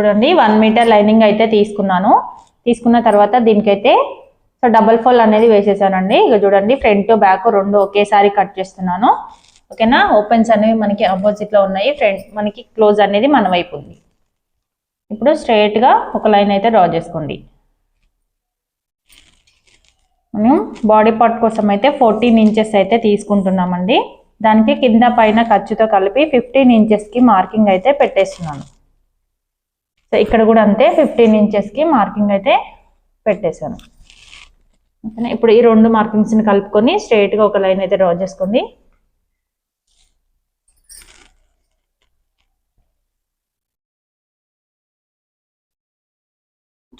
చూడండి one metre lining అయితే తీసుకున్నాను. తీసుకున్న తర్వాత దీనికైతే సో డబల్ ఫోల్ అనేది వేసేసానండి. ఇక చూడండి ఫ్రంట్ బ్యాక్ రెండు ఒకేసారి కట్ చేస్తున్నాను. ఓకేనా? ఓపెన్స్ అనేవి మనకి ఆపోజిట్లో ఉన్నాయి. ఫ్రంట్ మనకి క్లోజ్ అనేది మన వైపు ఉంది. ఇప్పుడు స్ట్రైట్గా ఒక లైన్ అయితే డ్రా చేసుకోండి. మనం బాడీ పార్ట్ కోసం అయితే ఫోర్టీన్ ఇంచెస్ అయితే తీసుకుంటున్నామండి. దానికి కింద పైన ఖర్చుతో కలిపి ఫిఫ్టీన్ ఇంచెస్కి మార్కింగ్ అయితే పెట్టేస్తున్నాను. సో ఇక్కడ కూడా అంతే ఫిఫ్టీన్ ఇంచెస్కి మార్కింగ్ అయితే పెట్టేశాను. ఓకేనా? ఇప్పుడు ఈ రెండు మార్కింగ్స్ని కలుపుకొని స్ట్రైట్గా ఒక లైన్ అయితే డ్రా చేసుకోండి.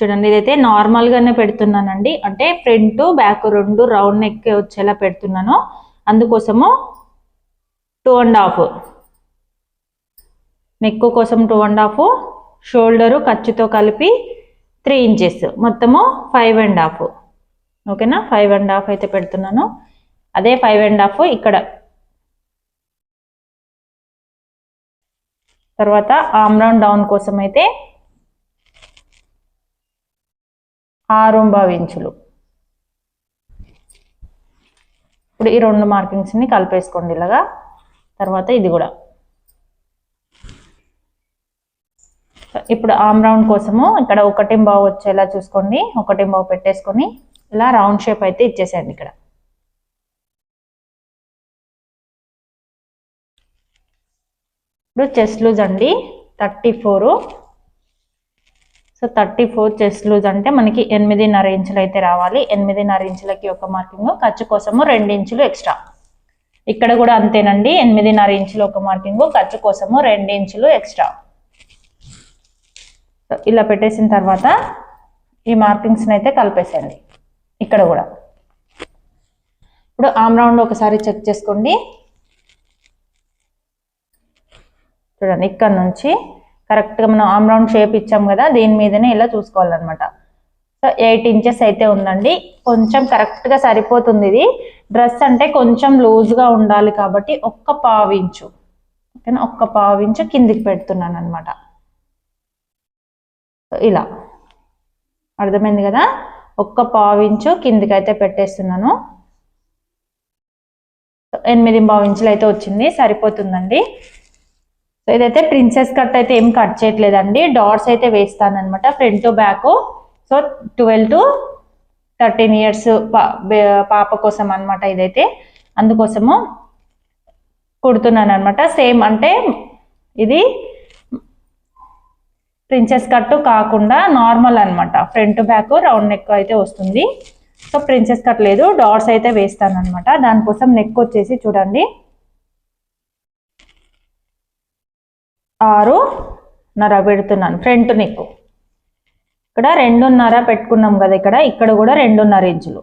చూడండి ఇదైతే నార్మల్గానే పెడుతున్నానండి. అంటే ఫ్రంట్ బ్యాక్ రెండు రౌండ్ నెక్ వచ్చేలా పెడుతున్నాను. అందుకోసము టూ అండ్ హాఫ్ నెక్ కోసం టూ అండ్ హాఫ్ షోల్డరు ఖర్చుతో కలిపి త్రీ ఇంచెస్. మొత్తము ఫైవ్ అండ్ హాఫ్. ఓకేనా? ఫైవ్ అండ్ హాఫ్ అయితే పెడుతున్నాను. అదే ఫైవ్ అండ్ హాఫ్ ఇక్కడ. తర్వాత ఆమ్రౌండ్ డౌన్ కోసం అయితే ఆరు ఇంచులు. ఇప్పుడు ఈ రెండు మార్కింగ్స్ని కలిపేసుకోండి ఇలాగా. తర్వాత ఇది కూడా. ఇప్పుడు ఆమ్ రౌండ్ కోసము ఇక్కడ ఒకటి బావు వచ్చేలా చూసుకోండి. ఒకటి బావు పెట్టేసుకొని ఇలా రౌండ్ షేప్ అయితే ఇచ్చేసేయండి ఇక్కడ. ఇప్పుడు చెస్ లూజ్ అండి. Thirty four. So thirty four chest loose అంటే మనకి ఎనిమిదిన్నర ఇంచులు అయితే రావాలి. ఎనిమిదిన్నర ఇంచులకి ఒక మార్కింగ్. ఖర్చు కోసము రెండు ఇంచులు ఎక్స్ట్రా. ఇక్కడ కూడా అంతేనండి. ఎనిమిదిన్నర ఇంచులు ఒక మార్కింగ్. ఖర్చు కోసము రెండు ఇంచులు ఎక్స్ట్రా. ఇలా పెట్టేసిన తర్వాత ఈ మార్కింగ్స్ని అయితే కలిపేసేయండి. ఇక్కడ కూడా. ఇప్పుడు ఆమ్ రౌండ్ ఒకసారి చెక్ చేసుకోండి. చూడండి ఇక్కడ నుంచి కరెక్ట్గా మనం ఆమ్ రౌండ్ షేప్ ఇచ్చాం కదా దీని మీదనే ఇలా చూసుకోవాలన్నమాట. సో ఎయిట్ ఇంచెస్ అయితే ఉందండి. కొంచెం కరెక్ట్గా సరిపోతుంది ఇది. డ్రెస్ అంటే కొంచెం లూజ్గా ఉండాలి కాబట్టి ఒక్క పావు ఓకేనా? ఒక్క పావు ఇంచు కిందికి పెడుతున్నాను అనమాట ఇలా. అర్థమైంది కదా? ఒక్క పావు ఇంచు కిందికి అయితే పెట్టేస్తున్నాను. ఎనిమిది పావు ఇంచులు అయితే వచ్చింది సరిపోతుందండి. సో ఇదైతే ప్రిన్సెస్ కట్ అయితే ఏం కట్ చేయట్లేదండి. డాట్స్ అయితే వేస్తానమాట front to back. So twelve to thirteen years పాప కోసం అనమాట ఇదైతే. అందుకోసము కుడుతున్నాను అనమాట సేమ్ అంటే ఇది ప్రిన్సెస్ కట్ కాకుండా నార్మల్ అనమాట ఫ్రంట్ బ్యాక్ రౌండ్ నెక్ అయితే వస్తుంది. సో ప్రిన్సెస్ కట్ లేదు. డాట్స్ అయితే వేస్తాను అనమాట దానికోసం నెక్ వచ్చేసి చూడండి. ఆరు నర పెడుతున్నాను. Front neck. ఇక్కడ రెండున్నర పెట్టుకున్నాం కదా ఇక్కడ. ఇక్కడ కూడా రెండున్నర ఇంచులు.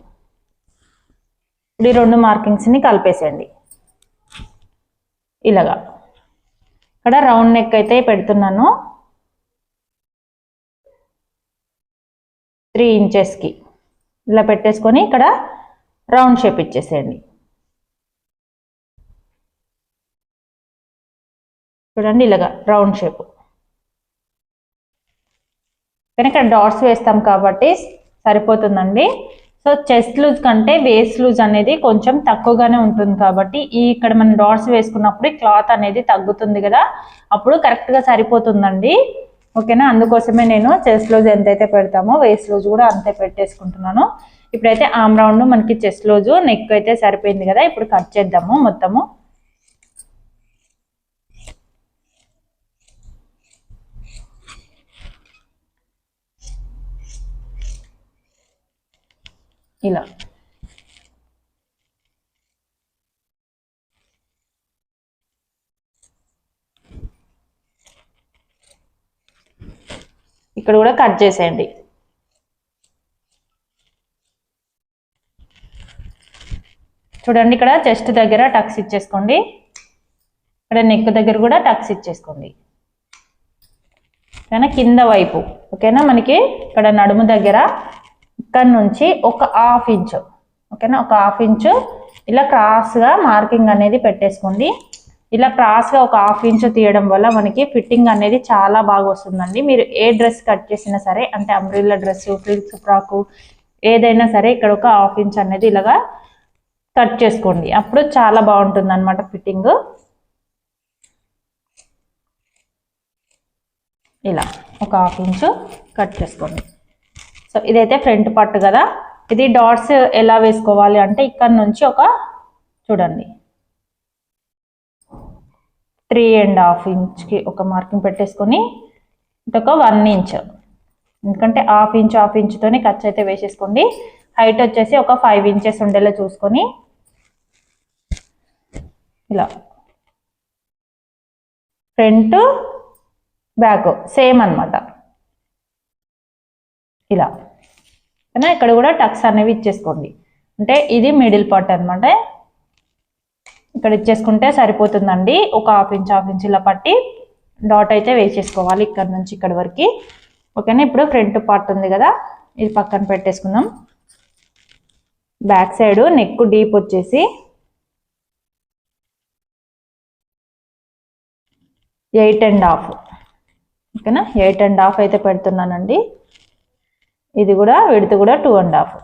ఇప్పుడు ఈ రెండు మార్కింగ్స్ని కలిపేసేయండి. ఇలాగా. ఇక్కడ రౌండ్ నెక్ అయితే పెడుతున్నాను. త్రీ ఇంచెస్కి ఇలా పెట్టేసుకొని ఇక్కడ రౌండ్ షేప్ ఇచ్చేసేయండి. చూడండి ఇలాగా రౌండ్ షేప్ కానీ ఇక్కడ డాట్స్ వేస్తాం కాబట్టి సరిపోతుందండి. సో చెస్ట్ లూజ్ కంటే వేస్ట్ లూజ్ అనేది కొంచెం తక్కువగానే ఉంటుంది కాబట్టి ఈ ఇక్కడ మనం డాట్స్ వేసుకున్నప్పుడు క్లాత్ అనేది తగ్గుతుంది కదా. అప్పుడు కరెక్ట్గా సరిపోతుందండి. ఓకేనా? అందుకోసమే నేను చెస్ట్ ఎంత ఎంతైతే పెడతామో వేస్ట్ రోజు కూడా అంతే పెట్టేసుకుంటున్నాను. ఇప్పుడైతే ఆమ్ రౌండ్ మనకి చెస్ట్ లోజు నెక్ అయితే సరిపోయింది కదా? ఇప్పుడు కట్ చేద్దాము మొత్తము. ఇలా. ఇక్కడ కూడా కట్ చేసేయండి. చూడండి ఇక్కడ చెస్ట్ దగ్గర టక్స్ ఇచ్చేసుకోండి. ఇక్కడ నెక్ దగ్గర కూడా టక్స్ ఇచ్చేసుకోండి. ఓకేనా? కింద వైపు. ఓకేనా? మనకి ఇక్కడ నడుము దగ్గర ఇక్కడ నుంచి ఒక హాఫ్ ఇంచు. ఓకేనా? ఒక హాఫ్ ఇంచు. ఇలా క్రాస్గా మార్కింగ్ అనేది పెట్టేసుకోండి. ఇలా క్రాస్గా ఒక హాఫ్ ఇంచ్ తీయడం వల్ల మనకి ఫిట్టింగ్ అనేది చాలా బాగా వస్తుందండి. మీరు ఏ డ్రెస్ కట్ చేసినా సరే అంటే అంబ్రిల్లా డ్రెస్ ఫ్రిల్స్ ఫ్రాకు ఏదైనా సరే ఇక్కడ ఒక హాఫ్ ఇంచ్ అనేది ఇలాగా కట్ చేసుకోండి. అప్పుడు చాలా బాగుంటుంది అనమాట ఫిట్టింగ్. ఇలా ఒక హాఫ్ ఇంచ్ కట్ చేసుకోండి. సో ఇదైతే ఫ్రంట్ పట్టు కదా. ఇది డాట్స్ ఎలా వేసుకోవాలి అంటే ఇక్కడ నుంచి ఒక చూడండి. త్రీ అండ్ హాఫ్ ఇంచ్కి ఒక మార్కింగ్ పెట్టేసుకొని ఇంకొక వన్ ఇంచ్. ఎందుకంటే హాఫ్ ఇంచ్ హాఫ్ ఇంచ్తోనే ఖర్చు అయితే వేసేసుకోండి. హైట్ వచ్చేసి ఒక ఫైవ్ ఇంచెస్ ఉండేలా చూసుకొని ఇలా. ఫ్రంట్ బ్యాక్ సేమ్ అనమాట ఇలా. ఇక్కడ కూడా టక్స్ అనేవి ఇచ్చేసుకోండి. అంటే ఇది మిడిల్ పార్ట్ అనమాట ఇక్కడ ఇచ్చేసుకుంటే సరిపోతుందండి. ఒక హాఫ్ ఇంచ్ హాఫ్ ఇంచ్ ఇలా పట్టి డాట్ అయితే వేసేసుకోవాలి ఇక్కడ నుంచి ఇక్కడ వరకు. ఓకేనా? ఇప్పుడు ఫ్రంట్ పార్ట్ ఉంది కదా ఇది పక్కన పెట్టేసుకుందాం. బ్యాక్ సైడ్ నెక్ డీప్ వచ్చేసి ఎయిట్ అండ్ హాఫ్. ఓకేనా? ఎయిట్ అండ్ హాఫ్ అయితే పెడుతున్నానండి. ఇది కూడా విడత కూడా టూ అండ్ హాఫ్.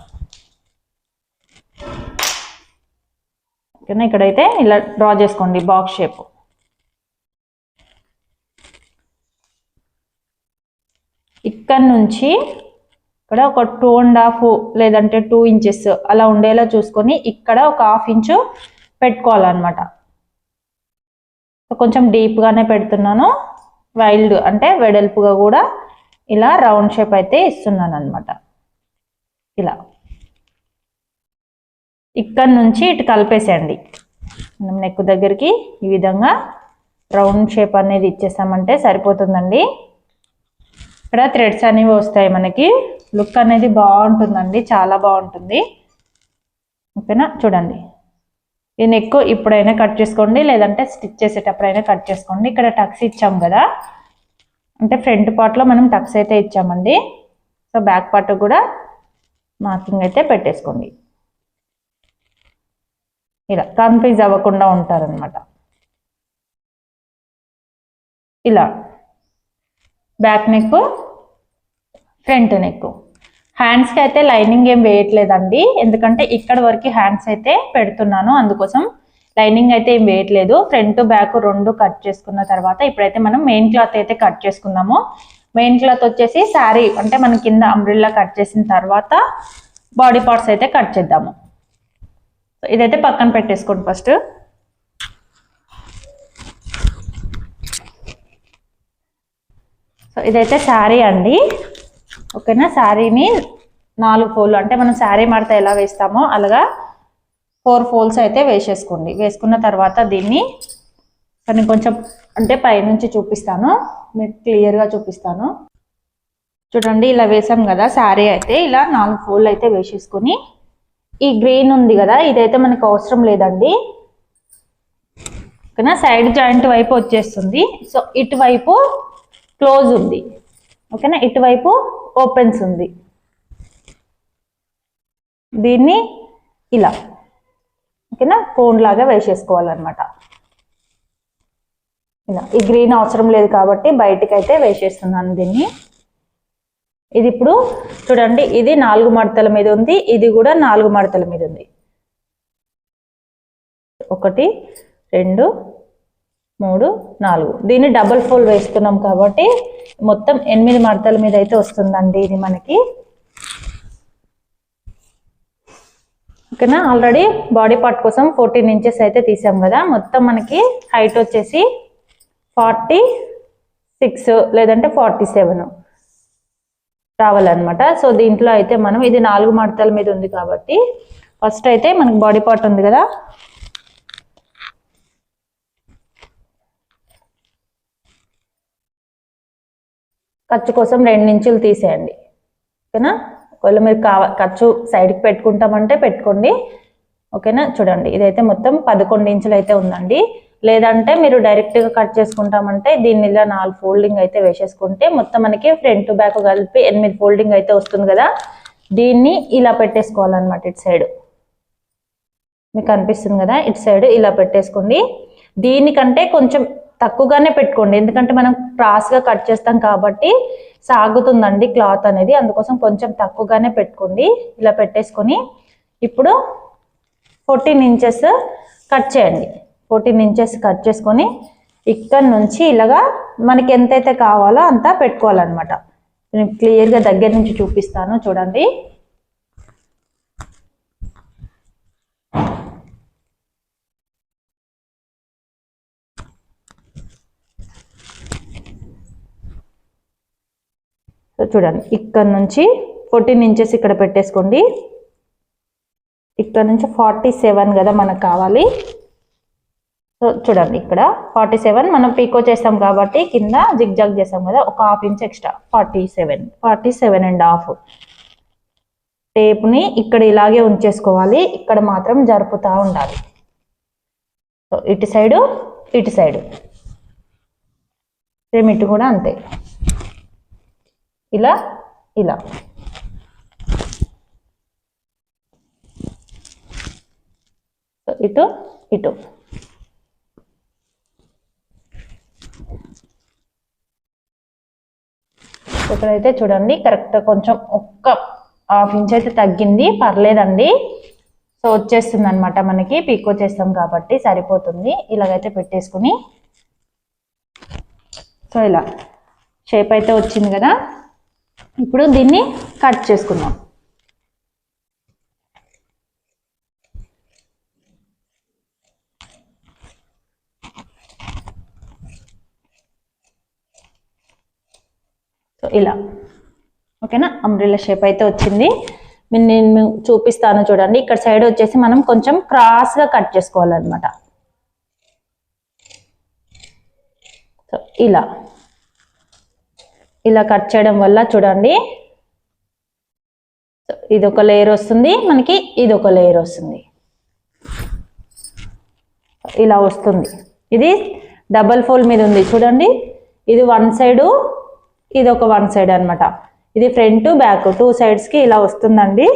ఓకేనా ఇక్కడైతే ఇలా డ్రా చేసుకోండి బాక్స్ షేప్. ఇక్కడ నుంచి ఇక్కడ ఒక టూ అండ్ హాఫ్ లేదంటే టూ ఇంచెస్ అలా ఉండేలా చూసుకొని ఇక్కడ ఒక హాఫ్ ఇంచు పెట్టుకోవాలన్నమాట. కొంచెం డీప్గానే పెడుతున్నాను. వైల్డ్ అంటే వెడల్పుగా కూడా ఇలా రౌండ్ షేప్ అయితే ఇస్తున్నాను అనమాట ఇలా. ఇక్కడ నుంచి ఇటు కలిపేసేయండి. మనం నెక్ దగ్గరికి ఈ విధంగా రౌండ్ షేప్ అనేది ఇచ్చేసామంటే సరిపోతుందండి. ఇక్కడ థ్రెడ్స్ అనేవి వస్తాయి మనకి. లుక్ అనేది బాగుంటుందండి చాలా బాగుంటుంది. ఓకేనా? చూడండి. ఈ నెక్ ఇప్పుడైనా కట్ చేసుకోండి లేదంటే స్టిచ్ చేసేటప్పుడైనా కట్ చేసుకోండి. ఇక్కడ టక్స్ ఇచ్చాం కదా. అంటే ఫ్రంట్ పార్ట్లో మనం టక్స్ అయితే ఇచ్చామండి. సో బ్యాక్ పార్ట్ కూడా మార్కింగ్ అయితే పెట్టేసుకోండి. ఇలా కన్ఫ్యూజ్ అవ్వకుండా ఉంటారనమాట ఇలా బ్యాక్ నెక్ ఫ్రంట్ నెక్ హ్యాండ్స్కి అయితే లైనింగ్ ఏం వేయట్లేదండి. ఎందుకంటే ఇక్కడ వరకు హ్యాండ్స్ అయితే పెడుతున్నాను. అందుకోసం లైనింగ్ అయితే ఏం వేయట్లేదు. ఫ్రంట్ బ్యాక్ రెండు కట్ చేసుకున్న తర్వాత ఇప్పుడైతే మనం మెయిన్ క్లాత్ అయితే కట్ చేసుకుందాము. మెయిన్ క్లాత్ వచ్చేసి శారీ అంటే మన కింద అంబ్రిల్లా కట్ చేసిన తర్వాత బాడీ పార్ట్స్ అయితే కట్ చేద్దాము. ఇదైతే పక్కన పెట్టేసుకోండి ఫస్ట్. సో ఇదైతే శారీ అండి. ఓకేనా? శారీని నాలుగు ఫోల్ అంటే మనం శారీ మడత ఎలా వేస్తామో అలాగా ఫోర్ ఫోల్స్ అయితే వేసేసుకోండి. వేసుకున్న తర్వాత దీన్ని కానీ కొంచెం అంటే పైనుంచి చూపిస్తాను. మీకు క్లియర్గా చూపిస్తాను. చూడండి ఇలా వేసాం కదా శారీ అయితే ఇలా నాలుగు ఫోల్డ్ అయితే వేసేసుకొని ఈ గ్రీన్ ఉంది కదా ఇదైతే మనకు అవసరం లేదండి. ఓకేనా? సైడ్ జాయింట్ వైపు వచ్చేస్తుంది. సో ఇటువైపు క్లోజ్ ఉంది. ఓకేనా? ఇటువైపు ఓపెన్స్ ఉంది. దీన్ని ఇలా ఓకేనా? కోన్ లాగా వేసేసుకోవాలన్నమాట. ఇలా ఈ గ్రీన్ అవసరం లేదు కాబట్టి బయటికి అయితే వేసేస్తున్నాను దీన్ని. ఇది ఇప్పుడు చూడండి ఇది నాలుగు మడతల మీద ఉంది ఇది కూడా నాలుగు మడతల మీద ఉంది. ఒకటి రెండు మూడు నాలుగు. దీన్ని డబల్ ఫోల్డ్ వేసుకున్నాం కాబట్టి మొత్తం ఎనిమిది మడతల మీద అయితే వస్తుందండి ఇది మనకి. ఓకేనా? ఆల్రెడీ బాడీ పార్ట్ కోసం ఫోర్టీన్ ఇంచెస్ అయితే తీసాం కదా? మొత్తం మనకి హైట్ వచ్చేసి ఫార్టీ సిక్స్ లేదంటే ఫార్టీ సెవెన్ రావాలన్నమాట. సో దీంట్లో అయితే మనం ఇది నాలుగు మడతల మీద ఉంది కాబట్టి ఫస్ట్ అయితే మనకి బాడీ పార్ట్ ఉంది కదా. ఖర్చు కోసం రెండు ఇంచులు తీసేయండి. ఓకేనా? ఒకవేళ మీరు కావ ఖర్చు సైడ్కి పెట్టుకుంటామంటే పెట్టుకోండి. ఓకేనా? చూడండి ఇదైతే మొత్తం పదకొండు ఇంచులు అయితే ఉందండి. లేదంటే మీరు డైరెక్ట్గా కట్ చేసుకుంటామంటే దీన్ని ఇలా నాలుగు ఫోల్డింగ్ అయితే వేసేసుకుంటే మొత్తం మనకి ఫ్రంట్ బ్యాక్ కలిపి ఎనిమిది ఫోల్డింగ్ అయితే వస్తుంది కదా. దీన్ని ఇలా పెట్టేసుకోవాలన్నమాట ఇటు సైడ్ మీకు అనిపిస్తుంది కదా? ఇటు సైడ్ ఇలా పెట్టేసుకోండి. దీనికంటే కొంచెం తక్కువగానే పెట్టుకోండి. ఎందుకంటే మనం క్రాస్గా కట్ చేస్తాం కాబట్టి సాగుతుందండి క్లాత్ అనేది. అందుకోసం కొంచెం తక్కువగానే పెట్టుకోండి. ఇలా పెట్టేసుకొని ఇప్పుడు ఫోర్టీన్ ఇంచెస్ కట్ చేయండి. ఫోర్టీన్ ఇంచెస్ కట్ చేసుకొని ఇక్కడ నుంచి ఇలాగా మనకి ఎంతైతే కావాలో అంతా పెట్టుకోవాలన్నమాట. నేను క్లియర్గా దగ్గర నుంచి చూపిస్తాను చూడండి. సో చూడండి ఇక్కడ నుంచి ఫోర్టీన్ ఇంచెస్ ఇక్కడ పెట్టేసుకోండి. ఇక్కడ నుంచి ఫార్టీ సెవెన్ కదా మనకు కావాలి. సో చూడండి ఇక్కడ ఫార్టీ సెవెన్ మనం పీకో చేస్తాం కాబట్టి కింద జిగ్ జాగ్ చేస్తాం కదా ఒక half inch extra forty seven forty seven and half టేప్ని ఇక్కడ ఇలాగే ఉంచేసుకోవాలి. ఇక్కడ మాత్రం జరుపుతూ ఉండాలి. సో ఇటు సైడు ఇటు సైడు. సేమ్ ఇటు కూడా అంతే. ఇలా ఇలా. ఇటు ఇటు. ఇక్కడైతే చూడండి. కరెక్ట్ కొంచెం ఒక్క హాఫ్ ఇంచ్ అయితే తగ్గింది. పర్లేదండి. సో వచ్చేస్తుంది అనమాట మనకి. పీక్ వచ్చేస్తాం కాబట్టి సరిపోతుంది. ఇలాగైతే పెట్టేసుకుని. సో ఇలా షేప్ అయితే వచ్చింది కదా. ఇప్పుడు దీన్ని కట్ చేసుకుందాం. ఇలా. ఓకేనా? అంబ్రిల్లా షేప్ అయితే వచ్చింది. నేను చూపిస్తాను చూడండి. ఇక్కడ సైడ్ వచ్చేసి మనం కొంచెం క్రాస్గా కట్ చేసుకోవాలన్నమాట. సో ఇలా. ఇలా కట్ చేయడం వల్ల చూడండి. ఇది ఒక లేయర్ వస్తుంది. మనకి ఇది ఒక లేయర్ వస్తుంది ఇలా వస్తుంది. ఇది డబల్ ఫోల్ మీద ఉంది. చూడండి. ఇది వన్ సైడు ఇది ఒక వన్ సైడ్ అన్నమాట. ఇది ఫ్రంట్ బ్యాక్ టూ సైడ్స్కి ఇలా వస్తుందండి.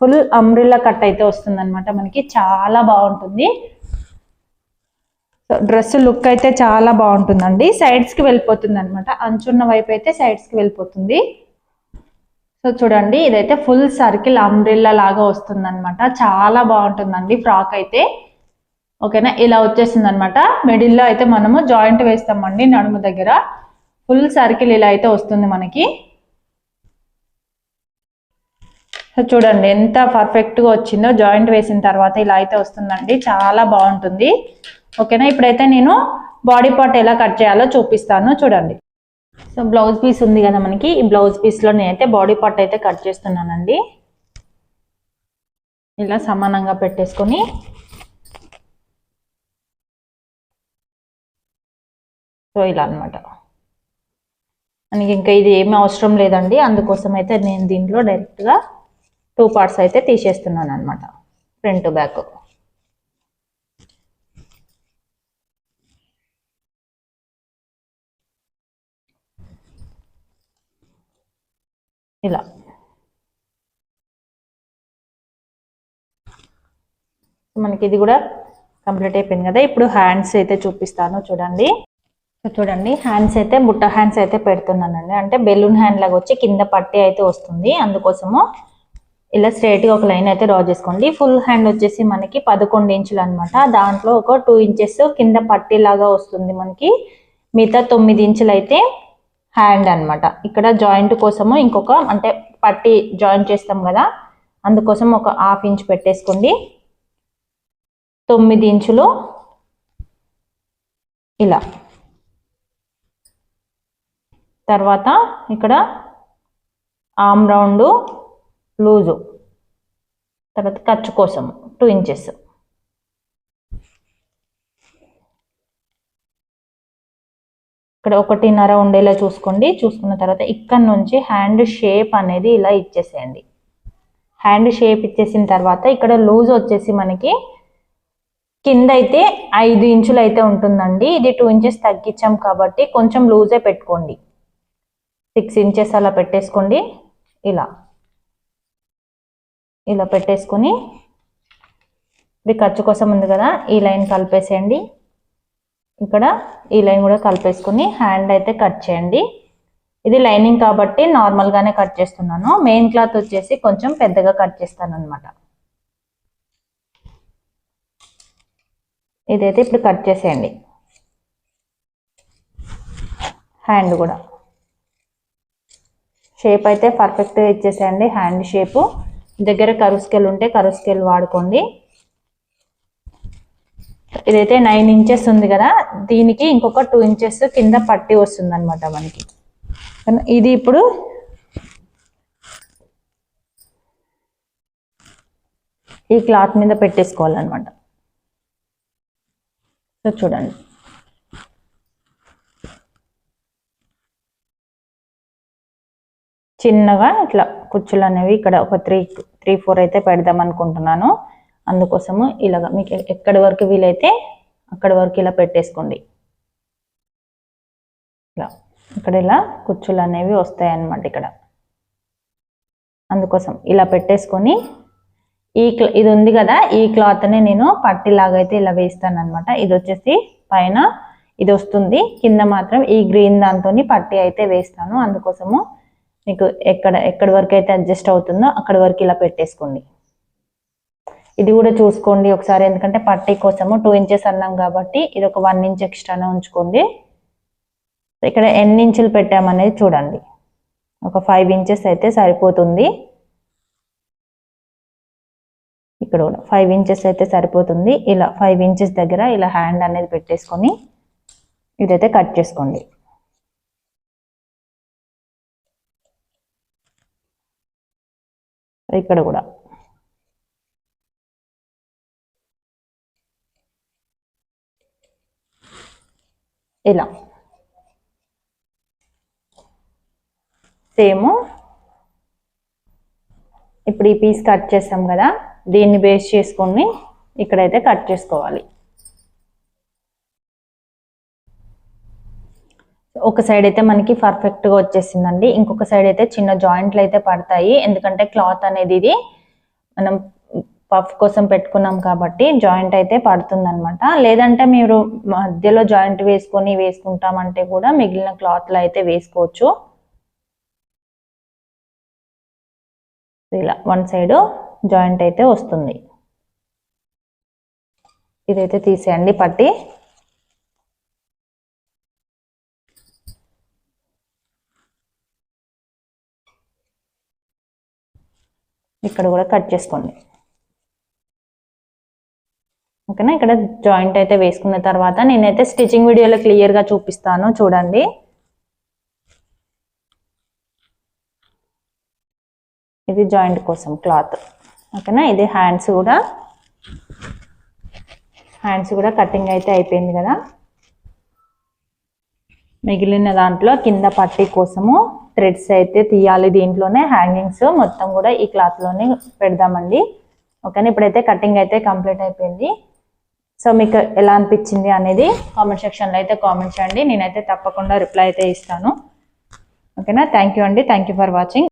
ఫుల్ అమ్రిల్లా కట్ అయితే వస్తుందన్నమాట మనకి. చాలా బాగుంటుంది. డ్రెస్ లుక్ అయితే చాలా బాగుంటుందండి. సైడ్స్కి వెళ్ళిపోతుంది అనమాట అంచున్న వైపు అయితే సైడ్స్కి వెళ్ళిపోతుంది. సో చూడండి ఇదైతే ఫుల్ సర్కిల్ అంబ్రిల్లా లాగా వస్తుందన్నమాట. చాలా బాగుంటుందండి ఫ్రాక్ అయితే. ఓకేనా? ఇలా వచ్చేసింది అనమాట మిడిల్లో అయితే మనము జాయింట్ వేస్తామండి నడుము దగ్గర. ఫుల్ సర్కిల్ ఇలా అయితే వస్తుంది మనకి. సో చూడండి ఎంత పర్ఫెక్ట్గా వచ్చిందో. జాయింట్ వేసిన తర్వాత ఇలా అయితే వస్తుందండి. చాలా బాగుంటుంది. ఓకేనా ఇప్పుడైతే నేను బాడీ పార్ట్ ఎలా కట్ చేయాలో చూపిస్తాను. చూడండి. సో బ్లౌజ్ పీస్ ఉంది కదా మనకి. ఈ బ్లౌజ్ పీస్లో నేనైతే బాడీ పార్ట్ అయితే కట్ చేస్తున్నానండి. ఇలా సమానంగా పెట్టేసుకొని. సో ఇలా అనమాట మనకి ఇంకా ఇది ఏమీ అవసరం లేదండి. అందుకోసం అయితే నేను దీంట్లో డైరెక్ట్గా టూ పార్ట్స్ అయితే తీసేస్తున్నాను అనమాట ఫ్రంట్ బ్యాక్. ఇలా. మనకి ఇది కూడా కంప్లీట్ అయిపోయింది కదా. ఇప్పుడు హ్యాండ్స్ అయితే చూపిస్తాను చూడండి. చూడండి హ్యాండ్స్ అయితే బుట్ట హ్యాండ్స్ అయితే పెడుతున్నానండి. అంటే బెలూన్ హ్యాండ్ లాగా వచ్చి కింద పట్టి అయితే వస్తుంది. అందుకోసము ఇలా స్ట్రైట్గా ఒక లైన్ అయితే డ్రా చేసుకోండి. ఫుల్ హ్యాండ్ వచ్చేసి మనకి పదకొండు ఇంచులు అనమాట దాంట్లో ఒక టూ ఇంచెస్ కింద పట్టిలాగా వస్తుంది మనకి. మిగతా తొమ్మిది ఇంచులు అయితే హ్యాండ్ అన్నమాట. ఇక్కడ జాయింట్ కోసము ఇంకొక అంటే పట్టి జాయింట్ చేస్తాం కదా అందుకోసం ఒక హాఫ్ ఇంచ్ పెట్టేసుకోండి. తొమ్మిది ఇంచులు ఇలా. తర్వాత ఇక్కడ ఆమ్ రౌండ్ లూజు. తర్వాత ఖర్చు కోసం టూ ఇంచెస్ ఇక్కడ ఒకటిన్నర ఉండేలా చూసుకోండి. చూసుకున్న తర్వాత ఇక్కడ నుంచి హ్యాండ్ షేప్ అనేది ఇలా ఇచ్చేసేయండి. హ్యాండ్ షేప్ ఇచ్చేసిన తర్వాత ఇక్కడ లూజ్ వచ్చేసి మనకి కింద అయితే ఐదు ఇంచులు అయితే ఉంటుందండి. ఇది టూ ఇంచెస్ తగ్గించాం కాబట్టి కొంచెం లూజే పెట్టుకోండి. సిక్స్ ఇంచెస్ అలా పెట్టేసుకోండి. ఇలా. ఇలా పెట్టేసుకొని ఇది ఖర్చు కోసం ఉంది కదా ఈ లైన్ కలిపేసేయండి. ఇక్కడ ఈ లైన్ కూడా కలిపేసుకుని హ్యాండ్ అయితే కట్ చేయండి. ఇది లైనింగ్ కాబట్టి నార్మల్గానే కట్ చేస్తున్నాను. మెయిన్ క్లాత్ వచ్చేసి కొంచెం పెద్దగా కట్ చేస్తాను అనమాట ఇదైతే ఇప్పుడు కట్ చేసేయండి. హ్యాండ్ కూడా. షేప్ అయితే పర్ఫెక్ట్గా ఇచ్చేసేయండి. హ్యాండ్ షేపు దగ్గర కరువు స్కేల్ ఉంటే కరువు స్కేల్ వాడుకోండి. ఇదైతే నైన్ ఇంచెస్ ఉంది కదా దీనికి ఇంకొక టూ ఇంచెస్ కింద పట్టి వస్తుంది అనమాట మనకి ఇది ఇప్పుడు ఈ క్లాత్ మీద పెట్టేసుకోవాలన్నమాట. సో చూడండి. చిన్నగా ఇట్లా కుచ్చులు అనేవి ఇక్కడ ఒక త్రీ త్రీ ఫోర్ అయితే పెడదాం అనుకుంటున్నాను. అందుకోసము ఇలాగ మీకు ఎక్కడి వరకు వీలైతే అక్కడి వరకు ఇలా పెట్టేసుకోండి. ఇలా ఇక్కడ ఇలా కుచ్చులు అనేవి వస్తాయి అనమాట ఇక్కడ. అందుకోసం ఇలా పెట్టేసుకొని ఈ క్లా ఇది ఉంది కదా ఈ క్లాత్ని నేను పట్టిలాగా అయితే ఇలా వేస్తాను అనమాట ఇది వచ్చేసి పైన ఇది వస్తుంది. కింద మాత్రం ఈ గ్రీన్ దాంతో పట్టి అయితే వేస్తాను. అందుకోసము మీకు ఎక్కడ ఎక్కడి వరకు అయితే అడ్జస్ట్ అవుతుందో అక్కడి వరకు ఇలా పెట్టేసుకోండి. ఇది కూడా చూసుకోండి ఒకసారి ఎందుకంటే పట్టీ కోసము టూ ఇంచెస్ అన్నాం కాబట్టి ఇది ఒక వన్ ఇంచ్ ఎక్స్ట్రానే ఉంచుకోండి. ఇక్కడ ఎన్ని ఇంచులు పెట్టామనేది చూడండి. ఒక ఫైవ్ ఇంచెస్ అయితే సరిపోతుంది. ఇక్కడ కూడా ఫైవ్ ఇంచెస్ అయితే సరిపోతుంది. ఇలా ఫైవ్ ఇంచెస్ దగ్గర ఇలా హ్యాండ్ అనేది పెట్టేసుకొని ఇదైతే కట్ చేసుకోండి. ఇక్కడ కూడా. ఇలా. సేమ్. ఇప్పుడు ఈ పీస్ కట్ చేసాం కదా దీన్ని బేస్ చేసుకొని ఇక్కడైతే కట్ చేసుకోవాలి. ఒక సైడ్ అయితే మనకి పర్ఫెక్ట్గా వచ్చేసిందండి. ఇంకొక సైడ్ అయితే చిన్న జాయింట్లు అయితే పడతాయి. ఎందుకంటే క్లాత్ అనేది ఇది మనం పఫ్ కోసం పెట్టుకున్నాం కాబట్టి జాయింట్ అయితే పడుతుంది అనమాట లేదంటే మీరు మధ్యలో జాయింట్ వేసుకొని వేసుకుంటామంటే కూడా మిగిలిన క్లాత్లో అయితే వేసుకోవచ్చు. ఇలా వన్ సైడ్ జాయింట్ అయితే వస్తుంది. ఇదైతే తీసేయండి పట్టి. ఇక్కడ కూడా కట్ చేసుకోండి. ఓకేనా? ఇక్కడ జాయింట్ అయితే వేసుకున్న తర్వాత నేనైతే స్టిచ్చింగ్ వీడియోలో క్లియర్గా చూపిస్తాను. చూడండి. ఇది జాయింట్ కోసం క్లాత్. ఓకేనా? ఇది హ్యాండ్స్ కూడా. హ్యాండ్స్ కూడా కటింగ్ అయితే అయిపోయింది కదా. మిగిలిన దాంట్లో కింద పట్టీ కోసము థ్రెడ్స్ అయితే తీయాలి దీంట్లోనే హ్యాంగింగ్స్ మొత్తం కూడా ఈ క్లాత్లోనే పెడదామండి. ఓకేనా? ఇప్పుడైతే కటింగ్ అయితే కంప్లీట్ అయిపోయింది. సో మీకు ఎలా అనిపించింది అనేది కామెంట్ సెక్షన్లో అయితే కామెంట్ చేయండి. నేనైతే తప్పకుండా రిప్లై అయితే ఇస్తాను. ఓకేనా? థ్యాంక్ యూ అండి. Thank you for watching.